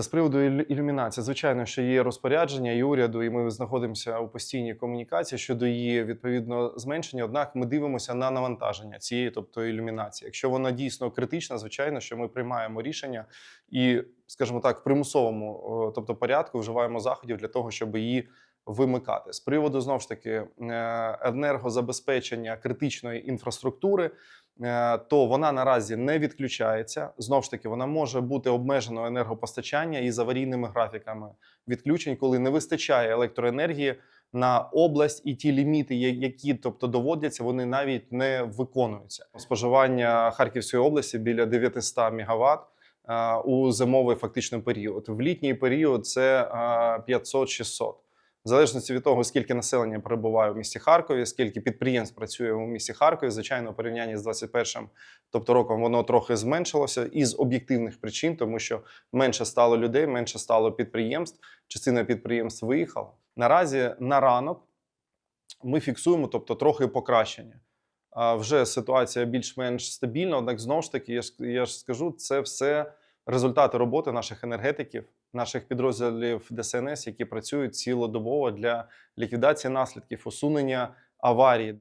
З приводу ілюмінації, звичайно, що є розпорядження і уряду, і ми знаходимося у постійній комунікації щодо її відповідно зменшення. Однак ми дивимося на навантаження цієї, тобто ілюмінації. Якщо вона дійсно критична, звичайно, що ми приймаємо рішення і, скажімо так, в примусовому, тобто порядку, вживаємо заходів для того, щоб її вимикати. З приводу знову ж таки е, енергозабезпечення критичної інфраструктури. Е, То вона наразі не відключається. Знову ж таки, вона може бути обмежено енергопостачання із аварійними графіками відключень, коли не вистачає електроенергії на область, і ті ліміти, які тобто доводяться, вони навіть не виконуються. Споживання Харківської області біля 900 МВт е, у зимовий фактично період. В літній період це е, 500-600. В залежності від того, скільки населення перебуває в місті Харкові, скільки підприємств працює у місті Харкові, звичайно, у порівнянні з 21-м, тобто роком, воно трохи зменшилося із об'єктивних причин, тому що менше стало людей, менше стало підприємств. Частина підприємств виїхала. Наразі на ранок ми фіксуємо, тобто трохи покращення. Вже ситуація більш-менш стабільна. Однак, знову ж таки, я ж, я ж скажу, це все результати роботи наших енергетиків, наших підрозділів ДСНС, які працюють цілодобово для ліквідації наслідків, усунення аварії.